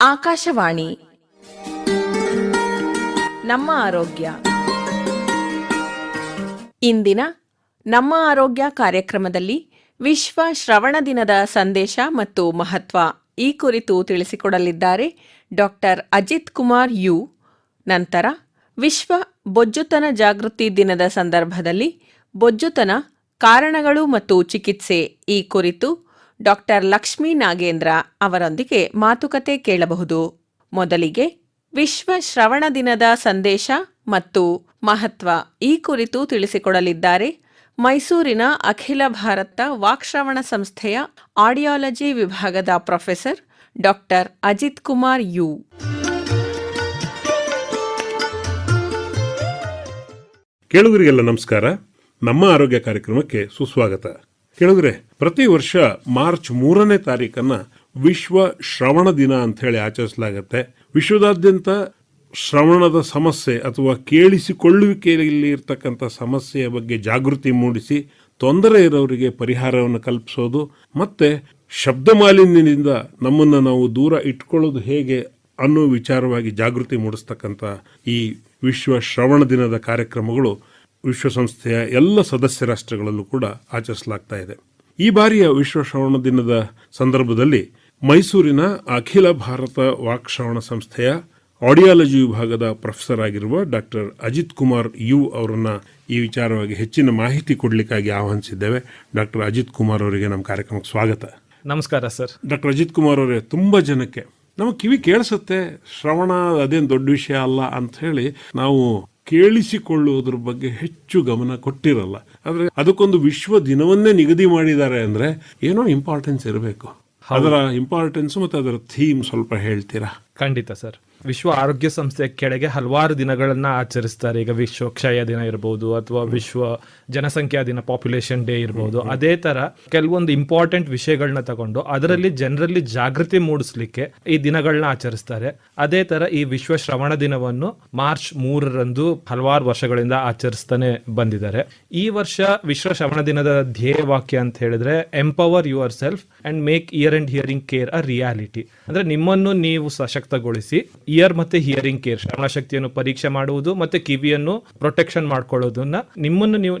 ಆಕಾಶವಾಣಿ. ನಮ್ಮ ಆರೋಗ್ಯ. ಇಂದಿನ ನಮ್ಮ ಆರೋಗ್ಯ ಕಾರ್ಯಕ್ರಮದಲ್ಲಿ ವಿಶ್ವ ಶ್ರವಣ ದಿನದ ಸಂದೇಶ ಮತ್ತು ಮಹತ್ವ ಈ ಕುರಿತು ತಿಳಿಸಿಕೊಡಲಿದ್ದಾರೆ ಡಾಕ್ಟರ್ ಅಜಿತ್ ಕುಮಾರ್ ಯು. ನಂತರ ವಿಶ್ವ ಬೊಜ್ಜುತನ ಜಾಗೃತಿ ದಿನದ ಸಂದರ್ಭದಲ್ಲಿ ಬೊಜ್ಜುತನ ಕಾರಣಗಳು ಮತ್ತು ಚಿಕಿತ್ಸೆ ಈ ಕುರಿತು ಡಾಕ್ಟರ್ ಲಕ್ಷ್ಮೀ ನಾಗೇಂದ್ರ ಅವರೊಂದಿಗೆ ಮಾತುಕತೆ ಕೇಳಬಹುದು. ಮೊದಲಿಗೆ ವಿಶ್ವ ಶ್ರವಣ ದಿನದ ಸಂದೇಶ ಮತ್ತು ಮಹತ್ವ ಈ ಕುರಿತು ತಿಳಿಸಿಕೊಡಲಿದ್ದಾರೆ. ಮೈಸೂರಿನ ಅಖಿಲ ಭಾರತ ವಾಕ್ಶ್ರವಣ ಸಂಸ್ಥೆಯ ಆಡಿಯಾಲಜಿ ವಿಭಾಗದ professor doctor Ajit Kumar U. ಕೇಳುಗರಿಗೆಲ್ಲ ನಮಸ್ಕಾರ. ನಮ್ಮ ಆರೋಗ್ಯ ಕಾರ್ಯಕ್ರಮಕ್ಕೆ ಸುಸ್ವಾಗತ. ಕೇಳುಗರೆ ಪ್ರತಿ ವರ್ಷ ಮಾರ್ಚ್ ಮೂರನೇ ತಾರೀಕನ್ನ ವಿಶ್ವ ಶ್ರವಣ ದಿನ ಅಂತ ಹೇಳಿ ಆಚರಿಸಲಾಗುತ್ತೆ. ವಿಶ್ವದಾದ್ಯಂತ ಶ್ರವಣದ ಸಮಸ್ಯೆ ಅಥವಾ ಕೇಳಿಸಿಕೊಳ್ಳುವಿಕೆಯಲ್ಲಿ ಇರತಕ್ಕಂಥ ಸಮಸ್ಯೆಯ ಬಗ್ಗೆ ಜಾಗೃತಿ ಮೂಡಿಸಿ ತೊಂದರೆ ಇರೋರಿಗೆ ಪರಿಹಾರವನ್ನು ಕಲ್ಪಿಸೋದು ಮತ್ತೆ ಶಬ್ದ ಮಾಲಿನ್ಯದಿಂದ ನಮ್ಮನ್ನು ನಾವು ದೂರ ಇಟ್ಕೊಳ್ಳೋದು ಹೇಗೆ ಅನ್ನೋ ವಿಚಾರವಾಗಿ ಜಾಗೃತಿ ಮೂಡಿಸ್ತಕ್ಕಂಥ ಈ ವಿಶ್ವ ಶ್ರವಣ ದಿನದ ಕಾರ್ಯಕ್ರಮಗಳು ವಿಶ್ವಸಂಸ್ಥೆಯ ಎಲ್ಲ ಸದಸ್ಯ ರಾಷ್ಟ್ರಗಳಲ್ಲೂ ಕೂಡ ಆಚರಿಸಲಾಗ್ತಾ ಇದೆ. ಈ ಬಾರಿಯ ವಿಶ್ವ ಶ್ರವಣ ದಿನದ ಸಂದರ್ಭದಲ್ಲಿ ಮೈಸೂರಿನ ಅಖಿಲ ಭಾರತ ವಾಕ್ ಶ್ರವಣ ಸಂಸ್ಥೆಯ ಆಡಿಯಾಲಜಿ ವಿಭಾಗದ ಪ್ರೊಫೆಸರ್ ಆಗಿರುವ ಡಾಕ್ಟರ್ ಅಜಿತ್ ಕುಮಾರ್ ಯು ಅವರನ್ನ ಈ ವಿಚಾರವಾಗಿ ಹೆಚ್ಚಿನ ಮಾಹಿತಿ ಕೊಡಲಿಕ್ಕಾಗಿ ಆಹ್ವಾನಿಸಿದ್ದೇವೆ. ಡಾಕ್ಟರ್ ಅಜಿತ್ ಕುಮಾರ್ ಅವರಿಗೆ ನಮ್ಮ ಕಾರ್ಯಕ್ರಮಕ್ಕೆ ಸ್ವಾಗತ. ನಮಸ್ಕಾರ ಸರ್. ಡಾಕ್ಟರ್ ಅಜಿತ್ ಕುಮಾರ್ ಅವರೇ ತುಂಬ ಜನಕ್ಕೆ ನಮಗೆ ಕಿವಿ ಕೇಳಿಸುತ್ತೆ ಶ್ರವಣ ಅದೇನು ದೊಡ್ಡ ವಿಷಯ ಅಲ್ಲ ಅಂತ ಹೇಳಿ ನಾವು ಕೇಳಿಸಿಕೊಳ್ಳುವುದ್ರ ಬಗ್ಗೆ ಹೆಚ್ಚು ಗಮನ ಕೊಟ್ಟಿರಲ್ಲ. ಆದರೆ ಅದಕ್ಕೊಂದು ವಿಶ್ವ ದಿನವನ್ನೇ ನಿಗದಿ ಮಾಡಿದ್ದಾರೆ ಅಂದ್ರೆ ಏನೋ ಇಂಪಾರ್ಟೆನ್ಸ್ ಇರಬೇಕು. ಅದರ ಇಂಪಾರ್ಟೆನ್ಸ್ ಮತ್ತು ಅದರ ಥೀಮ್ ಸ್ವಲ್ಪ ಹೇಳ್ತೀರಾ? ಖಂಡಿತ ಸರ್. ವಿಶ್ವ ಆರೋಗ್ಯ ಸಂಸ್ಥೆ ಕೆಳಗೆ ಹಲವಾರು ದಿನಗಳನ್ನ ಆಚರಿಸ್ತಾರೆ. ಈಗ ವಿಶ್ವ ಕ್ಷಯ ದಿನ ಇರಬಹುದು ಅಥವಾ ವಿಶ್ವ ಜನಸಂಖ್ಯಾ ದಿನ ಪಾಪ್ಯುಲೇಷನ್ ಡೇ ಇರಬಹುದು ಅದೇ ತರ ಕೆಲವೊಂದು ಇಂಪಾರ್ಟೆಂಟ್ ವಿಷಯಗಳನ್ನ ತಗೊಂಡು ಅದರಲ್ಲಿ ಜನರಲ್ಲಿ ಜಾಗೃತಿ ಮೂಡಿಸ್ಲಿಕ್ಕೆ ಈ ದಿನಗಳನ್ನ ಆಚರಿಸ್ತಾರೆ. ಅದೇ ತರ ಈ ವಿಶ್ವ ಶ್ರವಣ ದಿನವನ್ನು ಮಾರ್ಚ್ ಮೂರರಂದು ಹಲವಾರು ವರ್ಷಗಳಿಂದ ಆಚರಿಸ್ತಾನೆ ಬಂದಿದ್ದಾರೆ. ಈ ವರ್ಷ ವಿಶ್ವ ಶ್ರವಣ ದಿನದ ಧ್ಯೇಯ ವಾಕ್ಯ ಅಂತ ಹೇಳಿದ್ರೆ empower yourself and make ear and hearing care a reality ಅಂದ್ರೆ ನಿಮ್ಮನ್ನು ನೀವು ಸಶಕ್ತಗೊಳಿಸಿ ಇಯರ್ ಮತ್ತೆ ಹಿಯರಿಂಗ್ ಕೇರ್ ಶ್ರವಣ ಶಕ್ತಿಯನ್ನು ಪರೀಕ್ಷೆ ಮಾಡುವುದು ಮತ್ತೆ ಕಿವಿಯನ್ನು ಪ್ರೊಟೆಕ್ಷನ್ ಮಾಡ್ಕೊಳ್ಳೋದನ್ನ ನಿಮ್ಮನ್ನು ನೀವು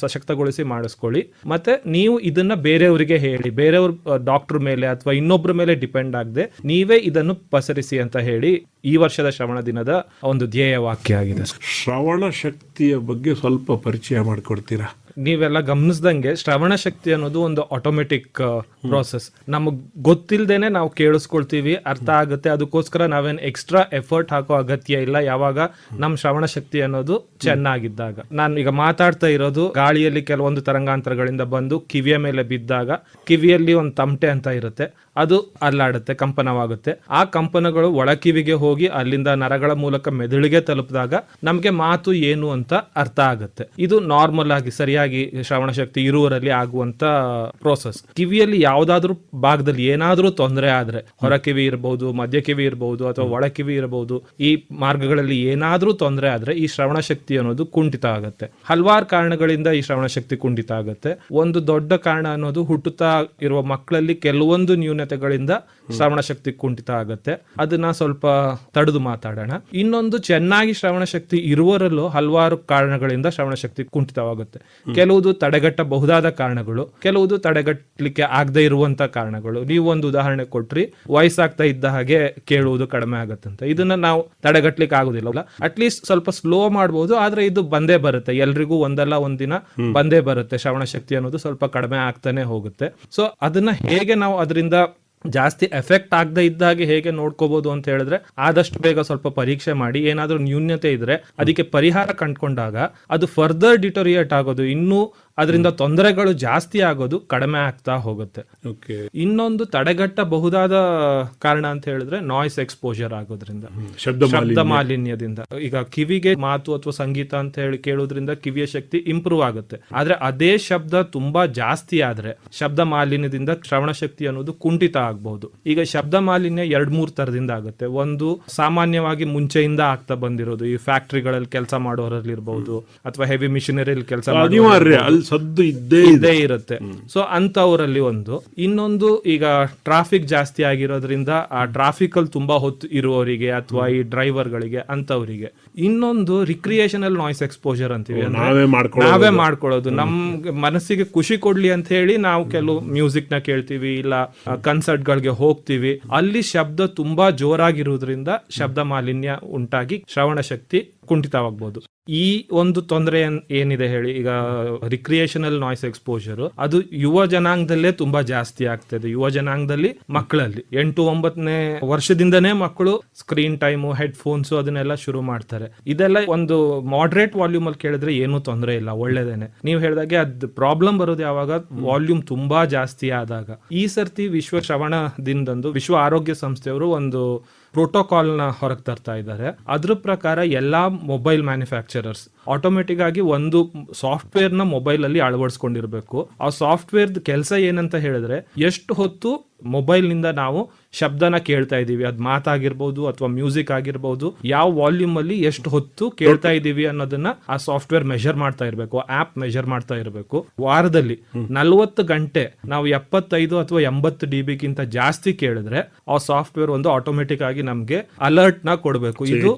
ಸಶಕ್ತಗೊಳಿಸಿ ಮಾಡಿಸ್ಕೊಳ್ಳಿ. ಮತ್ತೆ ನೀವು ಇದನ್ನ ಬೇರೆಯವರಿಗೆ ಹೇಳಿ ಬೇರೆಯವ್ರ ಡಾಕ್ಟರ್ ಮೇಲೆ ಅಥವಾ ಇನ್ನೊಬ್ಬರ ಮೇಲೆ ಡಿಪೆಂಡ್ ಆಗದೆ ನೀವೇ ಇದನ್ನು ಪಸರಿಸಿ ಅಂತ ಹೇಳಿ ಈ ವರ್ಷದ ಶ್ರವಣ ದಿನದ ಒಂದು ಧ್ಯೇಯ ವಾಕ್ಯ ಆಗಿದೆ. ಶ್ರವಣ ಶಕ್ತಿಯ ಬಗ್ಗೆ ಸ್ವಲ್ಪ ಪರಿಚಯ ಮಾಡಿಕೊಡ್ತೀರಾ? ನೀವೆಲ್ಲ ಗಮನಿಸ್ದಂಗೆ ಶ್ರವಣ ಶಕ್ತಿ ಅನ್ನೋದು ಒಂದು ಆಟೋಮೆಟಿಕ್ ಪ್ರೋಸೆಸ್ ನಮಗ್ ಗೊತ್ತಿಲ್ದೇನೆ ನಾವು ಕೇಳಿಸ್ಕೊಳ್ತೀವಿ ಅರ್ಥ ಆಗುತ್ತೆ. ಅದಕ್ಕೋಸ್ಕರ ನಾವೇನ್ ಎಕ್ಸ್ಟ್ರಾ ಎಫರ್ಟ್ ಹಾಕೋ ಅಗತ್ಯ ಇಲ್ಲ. ಯಾವಾಗ ನಮ್ ಶ್ರವಣ ಶಕ್ತಿ ಅನ್ನೋದು ಚೆನ್ನಾಗಿದ್ದಾಗ. ನಾನು ಈಗ ಮಾತಾಡ್ತಾ ಇರೋದು ಗಾಳಿಯಲ್ಲಿ ಕೆಲವೊಂದು ತರಂಗಾಂತರಗಳಿಂದ ಬಂದು ಕಿವಿಯ ಮೇಲೆ ಬಿದ್ದಾಗ ಕಿವಿಯಲ್ಲಿ ಒಂದು ತಮಟೆ ಅಂತ ಇರುತ್ತೆ. ಅದು ಅಲ್ಲಾಡುತ್ತೆ ಕಂಪನವಾಗುತ್ತೆ. ಆ ಕಂಪನಗಳು ಒಳಕಿವಿಗೆ ಹೋಗಿ ಅಲ್ಲಿಂದ ನರಗಳ ಮೂಲಕ ಮೆದುಳಿಗೆ ತಲುಪಿದಾಗ ನಮಗೆ ಮಾತು ಏನು ಅಂತ ಅರ್ಥ ಆಗುತ್ತೆ. ಇದು ನಾರ್ಮಲ್ ಆಗಿ ಸರಿಯಾಗಿ ಶ್ರವಣ ಶಕ್ತಿ ಇರುವರಲ್ಲಿ ಆಗುವಂತ ಪ್ರೋಸೆಸ್ ಕಿವಿಯಲ್ಲಿ ಯಾವ್ದಾದ್ರು ಭಾಗದಲ್ಲಿ ಏನಾದರೂ ತೊಂದರೆ ಆದ್ರೆ ಹೊರ ಕಿವಿ ಇರಬಹುದು ಮಧ್ಯ ಕಿವಿ ಇರಬಹುದು ಅಥವಾ ಒಳ ಕಿವಿ ಇರಬಹುದು ಈ ಮಾರ್ಗಗಳಲ್ಲಿ ಏನಾದರೂ ತೊಂದರೆ ಆದ್ರೆ ಈ ಶ್ರವಣ ಶಕ್ತಿ ಅನ್ನೋದು ಕುಂಠಿತ ಆಗುತ್ತೆ. ಹಲವಾರು ಕಾರಣಗಳಿಂದ ಈ ಶ್ರವಣ ಶಕ್ತಿ ಕುಂಠಿತ ಆಗುತ್ತೆ. ಒಂದು ದೊಡ್ಡ ಕಾರಣ ಅನ್ನೋದು ಹುಟ್ಟುತ್ತಾ ಇರುವ ಮಕ್ಕಳಲ್ಲಿ ಕೆಲವೊಂದು ನ್ಯೂನತೆಗಳಿಂದ ಶ್ರವಣ ಶಕ್ತಿ ಕುಂಠಿತ ಆಗುತ್ತೆ. ಅದನ್ನ ಸ್ವಲ್ಪ ತಡೆದು ಮಾತಾಡೋಣ. ಇನ್ನೊಂದು ಚೆನ್ನಾಗಿ ಶ್ರವಣ ಶಕ್ತಿ ಇರುವರಲ್ಲೂ ಹಲವಾರು ಕಾರಣಗಳಿಂದ ಶ್ರವಣ ಶಕ್ತಿ ಕುಂಠಿತವಾಗುತ್ತೆ. ಕೆಲವುದು ತಡೆಗಟ್ಟಬಹುದಾದ ಕಾರಣಗಳು ಕೆಲವುದು ತಡೆಗಟ್ಟಲಿಕ್ಕೆ ಆಗದೆ ಇರುವಂತ ಕಾರಣಗಳು. ನೀವು ಒಂದು ಉದಾಹರಣೆ ಕೊಟ್ರಿ ವಯಸ್ಸಾಗ್ತಾ ಇದ್ದ ಹಾಗೆ ಕೇಳುವುದು ಕಡಿಮೆ ಆಗುತ್ತಂತ. ಇದನ್ನ ನಾವು ತಡೆಗಟ್ಟಲಿಕ್ಕೆ ಆಗುದಿಲ್ಲ. ಅಟ್ಲೀಸ್ಟ್ ಸ್ವಲ್ಪ ಸ್ಲೋ ಮಾಡಬಹುದು ಆದ್ರೆ ಇದು ಬಂದೇ ಬರುತ್ತೆ. ಎಲ್ರಿಗೂ ಒಂದಲ್ಲ ಒಂದಿನ ಬಂದೇ ಬರುತ್ತೆ. ಶ್ರವಣ ಶಕ್ತಿ ಅನ್ನೋದು ಸ್ವಲ್ಪ ಕಡಿಮೆ ಆಗ್ತಾನೆ ಹೋಗುತ್ತೆ. ಸೊ ಅದನ್ನ ಹೇಗೆ ನಾವು ಅದರಿಂದ ಜಾಸ್ತಿ ಎಫೆಕ್ಟ್ ಆಗದೆ ಇದ್ದಾಗೆ ಹೇಗೆ ನೋಡ್ಕೋಬಹುದು ಅಂತ ಹೇಳಿದ್ರೆ ಆದಷ್ಟು ಬೇಗ ಸ್ವಲ್ಪ ಪರೀಕ್ಷೆ ಮಾಡಿ ಏನಾದ್ರೂ ನ್ಯೂನ್ಯತೆ ಇದ್ರೆ ಅದಕ್ಕೆ ಪರಿಹಾರ ಕಂಡ್ಕೊಂಡಾಗ ಅದು ಫರ್ದರ್ ಡಿಟೋರಿಯೇಟ್ ಆಗೋದು. ಇನ್ನೂ ಅದರಿಂದ ತೊಂದರೆಗಳು ಜಾಸ್ತಿ ಆಗೋದು ಕಡಿಮೆ ಆಗ್ತಾ ಹೋಗುತ್ತೆ. ಇನ್ನೊಂದು ತಡೆಗಟ್ಟಬಹುದಾದ ಕಾರಣ ಅಂತ ಹೇಳಿದ್ರೆ ನಾಯ್ಸ್ ಎಕ್ಸ್ಪೋಜರ್ ಆಗೋದ್ರಿಂದ. ಶಬ್ದ ಶಬ್ದ ಮಾಲಿನ್ಯದಿಂದ. ಈಗ ಕಿವಿಗೆ ಮಾತು ಅಥವಾ ಸಂಗೀತ ಅಂತ ಹೇಳಿ ಕೇಳೋದ್ರಿಂದ ಕಿವಿಯ ಶಕ್ತಿ ಇಂಪ್ರೂವ್ ಆಗುತ್ತೆ. ಆದ್ರೆ ಅದೇ ಶಬ್ದ ತುಂಬಾ ಜಾಸ್ತಿ ಆದ್ರೆ ಶಬ್ದ ಮಾಲಿನ್ಯದಿಂದ ಶ್ರವಣ ಶಕ್ತಿ ಅನ್ನೋದು ಕುಂಠಿತ ಆಗಬಹುದು. ಈಗ ಶಬ್ದ ಮಾಲಿನ್ಯ ಎರಡ್ ಮೂರ್ ತರದಿಂದ ಆಗುತ್ತೆ. ಒಂದು ಸಾಮಾನ್ಯವಾಗಿ ಮುಂಚೆಯಿಂದ ಆಗ್ತಾ ಬಂದಿರೋದು. ಈ ಫ್ಯಾಕ್ಟ್ರಿಗಳಲ್ಲಿ ಕೆಲಸ ಮಾಡೋರಲ್ಲಿ ಇರಬಹುದು ಅಥವಾ ಹೆವಿ ಮಿಷಿನರಿ ಕೆಲಸ ಅನಿವಾರ್ಯ. ಸದ್ದು ಇದ್ದೇ ಇದೆ. ಇದ್ದೇ ಇರುತ್ತೆ. ಸೊ ಅಂತವರಲ್ಲಿ ಒಂದು. ಇನ್ನೊಂದು ಈಗ ಟ್ರಾಫಿಕ್ ಜಾಸ್ತಿ ಆಗಿರೋದ್ರಿಂದ ಆ ಟ್ರಾಫಿಕ್ ಅಲ್ಲಿ ತುಂಬಾ ಹೊತ್ತು ಇರುವವರಿಗೆ ಅಥವಾ ಈ ಡ್ರೈವರ್ ಗಳಿಗೆ ಅಂತವರಿಗೆ ಇನ್ನೊಂದು ರಿಕ್ರಿಯೇಷನಲ್ ನಾಯ್ಸ್ ಎಕ್ಸ್ಪೋಜರ್ ಅಂತೀವಿ ನಾವೇ ಮಾಡ್ಕೊಳ್ಳೋದು. ನಾವೇ ಮಾಡ್ಕೊಳ್ಳೋದು. ನಮ್ ಮನಸ್ಸಿಗೆ ಖುಷಿ ಕೊಡ್ಲಿ ಅಂತ ಹೇಳಿ ನಾವು ಕೆಲವು ಮ್ಯೂಸಿಕ್ನ ಕೇಳ್ತೀವಿ ಇಲ್ಲ ಕನ್ಸರ್ಟ್ ಗಳಿಗೆ ಹೋಗ್ತೀವಿ. ಅಲ್ಲಿ ಶಬ್ದ ತುಂಬಾ ಜೋರಾಗಿರುವುದರಿಂದ ಶಬ್ದ ಮಾಲಿನ್ಯ ಉಂಟಾಗಿ ಶ್ರವಣ ಶಕ್ತಿ ಕುಂಠಿತವಾಗಬಹುದು ಈ ಒಂದು ತೊಂದರೆ ಏನ್- ಏನಿದೆ ಹೇಳಿ ಈಗ ರಿಕ್ರಿಯೇಷನಲ್ ನಾಯ್ಸ್ ಎಕ್ಸ್ಪೋಜರ್ ಅದು ಯುವ ಜನಾಂಗದಲ್ಲೇ ತುಂಬಾ ಜಾಸ್ತಿ ಆಗ್ತದೆ. ಯುವ ಜನಾಂಗದಲ್ಲಿ ಮಕ್ಕಳಲ್ಲಿ. ಎಂಟು ಒಂಬತ್ತನೇ ವರ್ಷದಿಂದನೇ ಮಕ್ಕಳು ಸ್ಕ್ರೀನ್ ಟೈಮು ಹೆಡ್ ಫೋನ್ಸ್ ಅದನ್ನೆಲ್ಲ ಶುರು ಮಾಡ್ತಾರೆ. ಇದೆಲ್ಲ ಒಂದು ಮಾಡ್ರೇಟ್ ವಾಲ್ಯೂಮ್ ಅಲ್ಲಿ ಕೇಳಿದ್ರೆ ಏನು ತೊಂದರೆ ಇಲ್ಲ ಒಳ್ಳೇದೇನೆ. ನೀವು ಹೇಳಿದಾಗೆ ಅದ್ ಪ್ರಾಬ್ಲಮ್ ಬರೋದು ಯಾವಾಗ? ವಾಲ್ಯೂಮ್ ತುಂಬಾ ಜಾಸ್ತಿ ಆದಾಗ. ಈ ಸರ್ತಿ ವಿಶ್ವ ಶ್ರವಣ ದಿನದಂದು ವಿಶ್ವ ಆರೋಗ್ಯ ಸಂಸ್ಥೆಯವರು ಒಂದು ಪ್ರೋಟೋಕಾಲ್ನ ಹೊರಗೆ ತರ್ತಾ ಇದ್ದಾರೆ ಅದ್ರ ಪ್ರಕಾರ ಎಲ್ಲಾ ಮೊಬೈಲ್ ಮ್ಯಾನುಫ್ಯಾಕ್ಚರರ್ಸ್ ಆಟೋಮೆಟಿಕ್ ಆಗಿ ಒಂದು ಸಾಫ್ಟ್ವೇರ್ನ ಮೊಬೈಲ್ ಅಲ್ಲಿ ಅಳವಡಿಸ್ಕೊಂಡಿರ್ಬೇಕು. ಆ ಸಾಫ್ಟ್ವೇರ್ ಕೆಲಸ ಏನಂತ ಹೇಳಿದ್ರೆ, ಎಷ್ಟು ಹೊತ್ತು ಮೊಬೈಲ್ನಿಂದ ನಾವು ಶಬ್ದನ ಕೇಳ್ತಾ ಇದೀವಿ ಅದು ಮಾತಾಗಿರ್ಬೋದು ಅಥವಾ ಮ್ಯೂಸಿಕ್ ಆಗಿರ್ಬೋದು. ಯಾವ ವಾಲ್ಯೂಮ್ ಅಲ್ಲಿ ಎಷ್ಟು ಹೊತ್ತು ಕೇಳ್ತಾ ಇದೀವಿ ಅನ್ನೋದನ್ನ ಆ ಸಾಫ್ಟ್ವೇರ್ ಮೆಷರ್ ಮಾಡ್ತಾ ಇರಬೇಕು. ಆಪ್ ಮೆಷರ್ ಮಾಡ್ತಾ ಇರಬೇಕು. ವಾರದಲ್ಲಿ ನಲವತ್ತು ಗಂಟೆ ನಾವು ಎಪ್ಪತ್ತೈದು ಅಥವಾ ಎಂಬತ್ತು ಡಿ ಬಿಗಿಂತ ಜಾಸ್ತಿ ಕೇಳಿದ್ರೆ ಆ ಸಾಫ್ಟ್ವೇರ್ ಒಂದು ಆಟೋಮೆಟಿಕ್ ಆಗಿ ನಮ್ಗೆ ಅಲರ್ಟ್ನ ಕೊಡಬೇಕು. ಇದು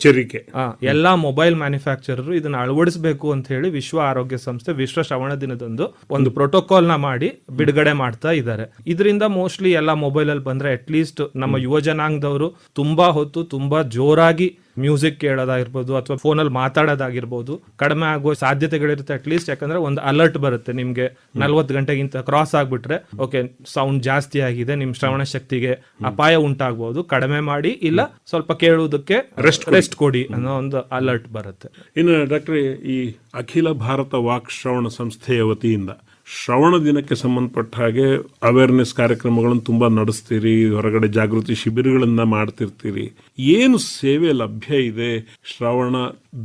ಎಲ್ಲಾ ಮೊಬೈಲ್ ಮ್ಯಾನುಫ್ಯಾಕ್ಚರರ್ ಇದನ್ನ ಅಳವಡಿಸಬೇಕು ಅಂತ ಹೇಳಿ ವಿಶ್ವ ಆರೋಗ್ಯ ಸಂಸ್ಥೆ ವಿಶ್ವ ಶ್ರವಣ ದಿನದಂದು ಒಂದು ಪ್ರೋಟೋಕಾಲ್ನ ಮಾಡಿ ಬಿಡುಗಡೆ ಮಾಡ್ತಾ ಇದ್ದಾರೆ. ಇದರಿಂದ ಮೋಸ್ಟ್ಲಿ ಎಲ್ಲ ಮೊಬೈಲ್ ಬಂದರೆ ಅಟ್ಲೀಸ್ಟ್ ನಮ್ಮ ಯುವ ಜನಾಂಗದವರು ತುಂಬಾ ಹೊತ್ತು ತುಂಬಾ ಜೋರಾಗಿ ಮ್ಯೂಸಿಕ್ ಕೇಳೋದಾಗಿರ್ಬೋದು ಅಥವಾ ಫೋನಲ್ಲಿ ಮಾತಾಡೋದಾಗಿರ್ಬೋದು ಕಡಿಮೆ ಆಗೋ ಸಾಧ್ಯತೆಗಳಿರುತ್ತೆ ಅಟ್ಲೀಸ್ಟ್ ಯಾಕಂದ್ರೆ ಒಂದು ಅಲರ್ಟ್ ಬರುತ್ತೆ ನಿಮಗೆ ನಲ್ವತ್ತು ಗಂಟೆಗಿಂತ ಕ್ರಾಸ್ ಆಗಿಬಿಟ್ರೆ ಓಕೆ ಸೌಂಡ್ ಜಾಸ್ತಿ ಆಗಿದೆ ನಿಮ್ಮ ಶ್ರವಣ ಶಕ್ತಿಗೆ ಅಪಾಯ ಉಂಟಾಗಬಹುದು ಕಡಿಮೆ ಮಾಡಿ ಇಲ್ಲ ಸ್ವಲ್ಪ ಕೇಳುವುದಕ್ಕೆ ರೆಸ್ಟ್ ಕೊಡಿ. ಅನ್ನೋ ಒಂದು ಅಲರ್ಟ್ ಬರುತ್ತೆ. ಇನ್ನು ಡಾಕ್ಟ್ರಿ ಈ ಅಖಿಲ ಭಾರತ ವಾಕ್ ಶ್ರವಣ ಸಂಸ್ಥೆಯ ವತಿಯಿಂದ ಶ್ರವಣ ದಿನಕ್ಕೆ ಸಂಬಂಧಪಟ್ಟ ಹಾಗೆ ಅವೇರ್ನೆಸ್ ಕಾರ್ಯಕ್ರಮಗಳನ್ನು ತುಂಬಾ ನಡೆಸ್ತೀರಿ, ಹೊರಗಡೆ ಜಾಗೃತಿ ಶಿಬಿರಗಳನ್ನ ಮಾಡ್ತಿರ್ತೀರಿ. ಏನು ಸೇವೆ ಲಭ್ಯ ಇದೆ? ಶ್ರವಣ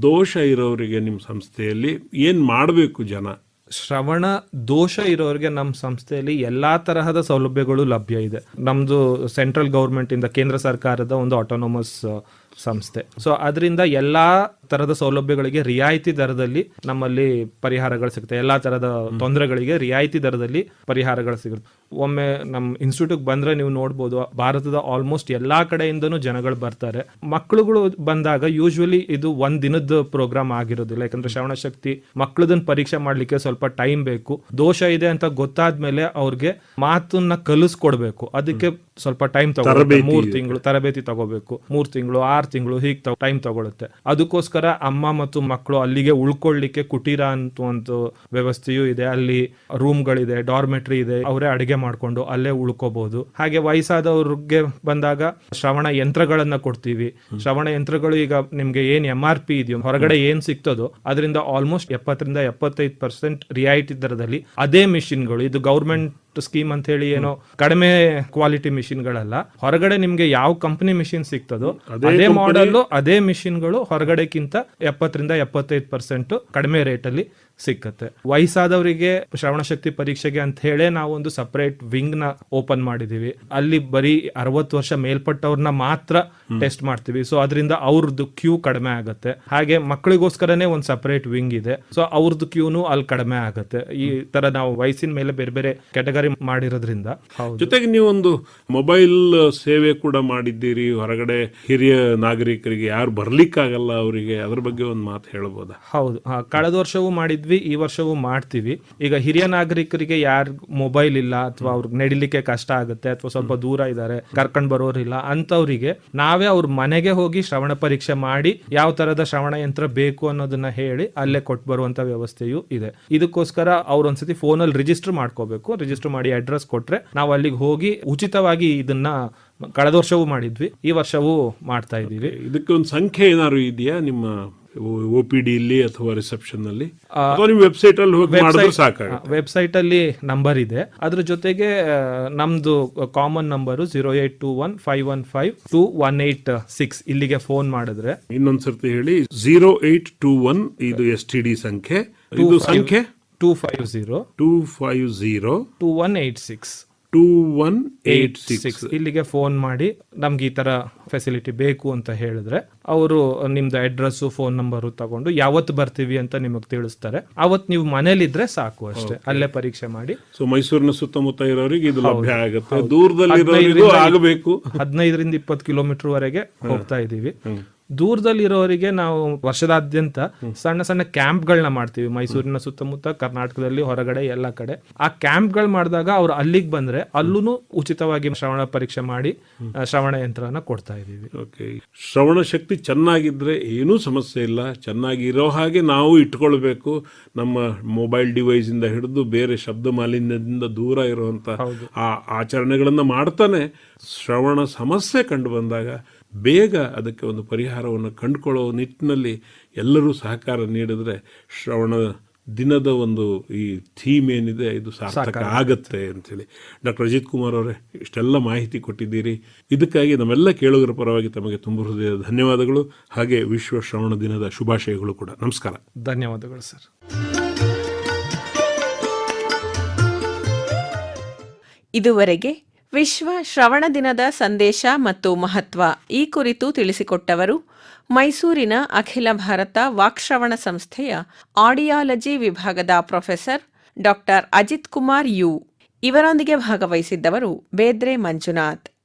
ದೋಷ ಇರೋರಿಗೆ ನಿಮ್ಮ ಸಂಸ್ಥೆಯಲ್ಲಿ ಏನ್ ಮಾಡಬೇಕು ಜನ? ಶ್ರವಣ ದೋಷ ಇರೋರಿಗೆ ನಮ್ಮ ಸಂಸ್ಥೆಯಲ್ಲಿ ಎಲ್ಲಾ ತರಹದ ಸೌಲಭ್ಯಗಳು ಲಭ್ಯ ಇದೆ. ನಮ್ದು ಸೆಂಟ್ರಲ್ ಗೌರ್ಮೆಂಟಿಂದ ಕೇಂದ್ರ ಸರ್ಕಾರದ ಒಂದು ಆಟೋನಮಸ್ ಸಂಸ್ಥೆ. ಸೊ ಅದರಿಂದ ಎಲ್ಲಾ ತರದ ಸೌಲಭ್ಯಗಳಿಗೆ ರಿಯಾಯಿತಿ ದರದಲ್ಲಿ ನಮ್ಮಲ್ಲಿ ಪರಿಹಾರಗಳು ಸಿಗುತ್ತೆ. ಎಲ್ಲಾ ತರದ ತೊಂದರೆಗಳಿಗೆ ರಿಯಾಯಿತಿ ದರದಲ್ಲಿ ಪರಿಹಾರಗಳು ಸಿಗುತ್ತೆ. ಒಮ್ಮೆ ನಮ್ಮ ಇನ್ಸ್ಟಿಟ್ಯೂಟ್ ಬಂದ್ರೆ ನೀವು ನೋಡ್ಬೋದು ಭಾರತದ ಆಲ್ಮೋಸ್ಟ್ ಎಲ್ಲಾ ಕಡೆಯಿಂದನೂ ಜನಗಳು ಬರ್ತಾರೆ. ಮಕ್ಕಳುಗಳು ಬಂದಾಗ ಯೂಶ್ವಲಿ ಇದು ಒಂದ್ ದಿನದ ಪ್ರೋಗ್ರಾಮ್ ಆಗಿರೋದಿಲ್ಲ. ಯಾಕಂದ್ರೆ ಶ್ರವಣ ಶಕ್ತಿ ಮಕ್ಕಳದನ್ನ ಪರೀಕ್ಷೆ ಮಾಡ್ಲಿಕ್ಕೆ ಸ್ವಲ್ಪ ಟೈಮ್ ಬೇಕು. ದೋಷ ಇದೆ ಅಂತ ಗೊತ್ತಾದ್ಮೇಲೆ ಅವ್ರಿಗೆ ಮಾತನ್ನ ಕಲಿಸ್ಕೊಡ್ಬೇಕು. ಅದಕ್ಕೆ ಸ್ವಲ್ಪ ಟೈಮ್ ತಗೋಬೇಕು. ಮೂರ್ ತಿಂಗಳು ತರಬೇತಿ ತಗೋಬೇಕು. ಮೂರ್ ತಿಂಗಳು ಆರ್ ತಿಂಗಳು ಹೀಗೆ ಟೈಮ್ ತಗೊಳುತ್ತೆ. ಅದಕ್ಕೋಸ್ಕರ ಅಮ್ಮ ಮತ್ತು ಮಕ್ಕಳು ಅಲ್ಲಿಗೆ ಉಳ್ಕೊಳ್ಳಿಕ್ಕೆ ಕುಟೀರ ಅಂತ ಒಂದು ವ್ಯವಸ್ಥೆಯೂ ಇದೆ. ಅಲ್ಲಿ ರೂಮ್ಗಳಿದೆ ಡಾರ್ಮೆಟ್ರಿ ಇದೆ ಅವರೇ ಅಡಿಗೆ ಮಾಡ್ಕೊಂಡು ಅಲ್ಲೇ ಉಳ್ಕೋಬಹುದು ಹಾಗೆ ವಯಸ್ಸಾದವ್ರಿಗೆ ಬಂದಾಗ ಶ್ರವಣ ಯಂತ್ರಗಳನ್ನ ಕೊಡ್ತೀವಿ. ಶ್ರವಣ ಯಂತ್ರಗಳು ಈಗ ನಿಮ್ಗೆ ಏನ್ ಎಂ ಆರ್ ಪಿ ಇದೆಯೋ ಹೊರಗಡೆ ಏನ್ ಸಿಗ್ತದೋ ಅದರಿಂದ ಆಲ್ಮೋಸ್ಟ್ ಎಪ್ಪತ್ತರಿಂದ ಎಪ್ಪತ್ತೈದು ಪರ್ಸೆಂಟ್ ರಿಯಾಯಿತಿ ದರದಲ್ಲಿ ಅದೇ ಮಿಷಿನ್ಗಳು ಇದು ಗೌರ್ಮೆಂಟ್ ಸ್ಕೀಮ್ ಅಂತ ಹೇಳಿ ಏನೋ ಕಡಿಮೆ ಕ್ವಾಲಿಟಿ ಮಿಷಿನ್ಗಳಲ್ಲ ಹೊರಗಡೆ ನಿಮ್ಗೆ ಯಾವ ಕಂಪನಿ ಮಿಷಿನ್ ಸಿಗ್ತದೋ ಅದೇ ಮಾಡೆಲ್ ಅದೇ ಮಿಷಿನ್ಗಳು ಹೊರಗಡೆಕ್ಕಿಂತ ಎಪ್ಪತ್ತರಿಂದ ಎಪ್ಪತ್ತೈದು ಪರ್ಸೆಂಟ್ ಕಡಿಮೆ ರೇಟ್ ಅಲ್ಲಿ ಸಿಕ್ಕತ್ತೆ. ವಯಸ್ಸಾದವರಿಗೆ ಶ್ರವಣ ಶಕ್ತಿ ಪರೀಕ್ಷೆಗೆ ಅಂತ ಹೇಳಿ ನಾವು ಒಂದು ಸಪರೇಟ್ ವಿಂಗ್ನ ಓಪನ್ ಮಾಡಿದೀವಿ. ಅಲ್ಲಿ ಬರೀ ಅರವತ್ತು ವರ್ಷ ಮೇಲ್ಪಟ್ಟವ್ರನ್ನ ಮಾತ್ರ ಟೆಸ್ಟ್ ಮಾಡ್ತೀವಿ. ಸೊ ಅದರಿಂದ ಅವ್ರದ್ದು ಕ್ಯೂ ಕಡಿಮೆ ಆಗುತ್ತೆ. ಹಾಗೆ ಮಕ್ಕಳಿಗೋಸ್ಕರನೇ ಒಂದು ಸಪರೇಟ್ ವಿಂಗ್ ಇದೆ. ಸೊ ಅವ್ರದ್ದು ಕ್ಯೂನು ಅಲ್ಲಿ ಕಡಿಮೆ ಆಗುತ್ತೆ. ಈ ತರ ನಾವು ವಯಸ್ಸಿನ ಮೇಲೆ ಬೇರೆ ಬೇರೆ ಕ್ಯಾಟಗರಿ ಮಾಡಿರೋದ್ರಿಂದ ಜೊತೆಗೆ ನೀವು ಒಂದು ಮೊಬೈಲ್ ಸೇವೆ ಕೂಡ ಮಾಡಿದ್ದೀರಿ. ಹೊರಗಡೆ ಹಿರಿಯ ನಾಗರಿಕರಿಗೆ ಯಾರು ಬರ್ಲಿಕ್ಕಾಗಲ್ಲ ಅವರಿಗೆ. ಅದ್ರ ಬಗ್ಗೆ ಒಂದು ಮಾತು ಹೇಳ್ಬೋದಾ? ಹೌದು. ಹಾ, ಕಳೆದ ವರ್ಷವೂ ಮಾಡಿದ್ವಿ. ಈ ವರ್ಷವೂ ಮಾಡ್ತೀವಿ. ಈಗ ಹಿರಿಯ ನಾಗರಿಕರಿಗೆ ಯಾರ್ ಮೊಬೈಲ್ ಇಲ್ಲ ಅಥವಾ ಅವ್ರಿಗೆ ನಡಿಲಿಕ್ಕೆ ಕಷ್ಟ ಆಗುತ್ತೆ ಅಥವಾ ಸ್ವಲ್ಪ ದೂರ ಇದ್ದಾರೆ ಕರ್ಕೊಂಡ್ ಬರೋರಿಲ್ಲ ಅಂತವರಿಗೆ ನಾವೇ ಅವ್ರ ಮನೆಗೆ ಹೋಗಿ ಶ್ರವಣ ಪರೀಕ್ಷೆ ಮಾಡಿ ಯಾವ ತರದ ಶ್ರವಣ ಯಂತ್ರ ಬೇಕು ಅನ್ನೋದನ್ನ ಹೇಳಿ ಅಲ್ಲೇ ಕೊಟ್ಟು ಬರುವಂತ ವ್ಯವಸ್ಥೆಯೂ ಇದೆ. ಇದಕ್ಕೋಸ್ಕರ ಅವ್ರ ಒಂದ್ಸತಿ ಅಲ್ಲಿ ರಿಜಿಸ್ಟರ್ ಮಾಡ್ಕೋಬೇಕು. ರಿಜಿಸ್ಟರ್ ಮಾಡಿ ಅಡ್ರೆಸ್ ಕೊಟ್ರೆ ನಾವು ಅಲ್ಲಿಗೆ ಹೋಗಿ ಉಚಿತವಾಗಿ ಇದನ್ನ ಕಳೆದ ವರ್ಷವೂ ಮಾಡಿದ್ವಿ. ಈ ವರ್ಷವೂ ಮಾಡ್ತಾ ಇದ್ದೀವಿ. ಇದಕ್ಕೆ ಒಂದು ಸಂಖ್ಯೆ ಏನಾದ್ರು ಇದೆಯಾ ನಿಮ್ಮ ಒ ಪಿ ಅಥವಾ ರಿಸೆಪ್ಷನ್ ಅಲ್ಲಿ ಅಥವಾ ನೀವು ವೆಬ್ಸೈಟ್ ಅಲ್ಲಿ ಹೋಗಿ ಮಾಡಿದ್ರೆ ಸಾಕಾಗುತ್ತೆ ವೆಬ್ಸೈಟ್ ಅಲ್ಲಿ ನಂಬರ್ ಇದೆ ಅದ್ರ ಜೊತೆಗೆ ನಮ್ದು common number zero eight two one five one five two one eight six ಇಲ್ಲಿಗೆ ಫೋನ್ ಮಾಡಿದ್ರೆ ಇನ್ನೊಂದ್ಸರ್ತಿ ಹೇಳಿ ಜೀರೋ ಏಟ್ ಟೂ ಒನ್ ಇದು ಎಸ್ ಟಿ ಡಿ ಸಂಖ್ಯೆ ಇದು ಸಂಖ್ಯೆ two five zero two five zero two one eight six two one eight six ಇಲ್ಲಿಗೆ phone ಮಾಡಿ ನಮ್ಗೆ ಈ ತರ ಫೆಸಿಲಿಟಿ ಬೇಕು ಅಂತ ಹೇಳಿದ್ರೆ ಅವರು ನಿಮ್ದು ಅಡ್ರೆಸ್ ಫೋನ್ ನಂಬರ್ ತಗೊಂಡು ಯಾವತ್ತು ಬರ್ತೀವಿ ಅಂತ ನಿಮಗೆ ತಿಳಿಸ್ತಾರೆ. ಅವತ್ ನೀವು ಮನೇಲಿದ್ರೆ ಸಾಕು ಅಷ್ಟೇ. ಅಲ್ಲೇ ಪರೀಕ್ಷೆ ಮಾಡಿ. ಸೊ ಮೈಸೂರಿನ ಸುತ್ತಮುತ್ತ ಇರೋರಿಗೆ ಇದು ಲಭ್ಯ ಆಗುತ್ತೆ. ದೂರದಲ್ಲಿ ಆಗಬೇಕು. ಹದಿನೈದರಿಂದ ಇಪ್ಪತ್ತು ಕಿಲೋಮೀಟರ್ ವರೆಗೆ ಹೋಗ್ತಾ ಇದೀವಿ ದೂರದಲ್ಲಿರೋರಿಗೆ ನಾವು ವರ್ಷದಾದ್ಯಂತ ಸಣ್ಣ ಸಣ್ಣ ಕ್ಯಾಂಪ್ಗಳನ್ನ ಮಾಡ್ತೀವಿ. ಮೈಸೂರಿನ ಸುತ್ತಮುತ್ತ ಕರ್ನಾಟಕದಲ್ಲಿ ಹೊರಗಡೆ ಎಲ್ಲ ಕಡೆ. ಆ ಕ್ಯಾಂಪ್ಗಳು ಮಾಡಿದಾಗ ಅವ್ರು ಅಲ್ಲಿಗೆ ಬಂದ್ರೆ ಅಲ್ಲೂ ಉಚಿತವಾಗಿ ಶ್ರವಣ ಪರೀಕ್ಷೆ ಮಾಡಿ ಶ್ರವಣ ಯಂತ್ರನ ಕೊಡ್ತಾ ಇದೀವಿ ಓಕೆ. ಶ್ರವಣ ಶಕ್ತಿ ಚೆನ್ನಾಗಿದ್ರೆ ಏನೂ ಸಮಸ್ಯೆ ಇಲ್ಲ. ಚೆನ್ನಾಗಿ ಇರೋ ಹಾಗೆ ನಾವು ಇಟ್ಕೊಳ್ಬೇಕು. ನಮ್ಮ ಮೊಬೈಲ್ ಡಿವೈಸ್ ಇಂದ ಹಿಡಿದು ಬೇರೆ ಶಬ್ದ ಮಾಲಿನ್ಯದಿಂದ ದೂರ ಇರುವಂತ ಆ ಆಚರಣೆಗಳನ್ನ ಮಾಡ್ತಾನೆ. ಶ್ರವಣ ಸಮಸ್ಯೆ ಕಂಡು ಬಂದಾಗ ಬೇಗ ಅದಕ್ಕೆ ಒಂದು ಪರಿಹಾರವನ್ನು ಕಂಡುಕೊಳ್ಳೋ ನಿಟ್ಟಿನಲ್ಲಿ ಎಲ್ಲರೂ ಸಹಕಾರ ನೀಡಿದರೆ ಶ್ರವಣ ದಿನದ ಒಂದು ಈ ಥೀಮ್ ಏನಿದೆ ಇದು ಸಾರ್ಥಕ ಆಗತ್ತೆ ಅಂತೇಳಿ. ಡಾಕ್ಟರ್ ಅಜಿತ್ ಕುಮಾರ್ ಅವರೇ ಇಷ್ಟೆಲ್ಲ ಮಾಹಿತಿ ಕೊಟ್ಟಿದ್ದೀರಿ. ಇದಕ್ಕಾಗಿ ನಮ್ಮೆಲ್ಲ ಕೇಳುಗರ ಪರವಾಗಿ ತಮಗೆ ತುಂಬ ಹೃದಯದ ಧನ್ಯವಾದಗಳು. ಹಾಗೆ ವಿಶ್ವ ಶ್ರವಣ ದಿನದ ಶುಭಾಶಯಗಳು ಕೂಡ. ನಮಸ್ಕಾರ. ಧನ್ಯವಾದಗಳು ಸರ್. ಇದುವರೆಗೆ ವಿಶ್ವ ಶ್ರವಣ ದಿನದ ಸಂದೇಶ ಮತ್ತು ಮಹತ್ವ ಈ ಕುರಿತು ತಿಳಿಸಿಕೊಟ್ಟವರು ಮೈಸೂರಿನ ಅಖಿಲ ಭಾರತ ವಾಕ್ಶ್ರವಣ ಸಂಸ್ಥೆಯ ಆಡಿಯಾಲಜಿ ವಿಭಾಗದ professor doctor Ajit Kumar U. ಇವರೊಂದಿಗೆ ಭಾಗವಹಿಸಿದ್ದವರು ಬೇದ್ರೆ ಮಂಜುನಾಥ್.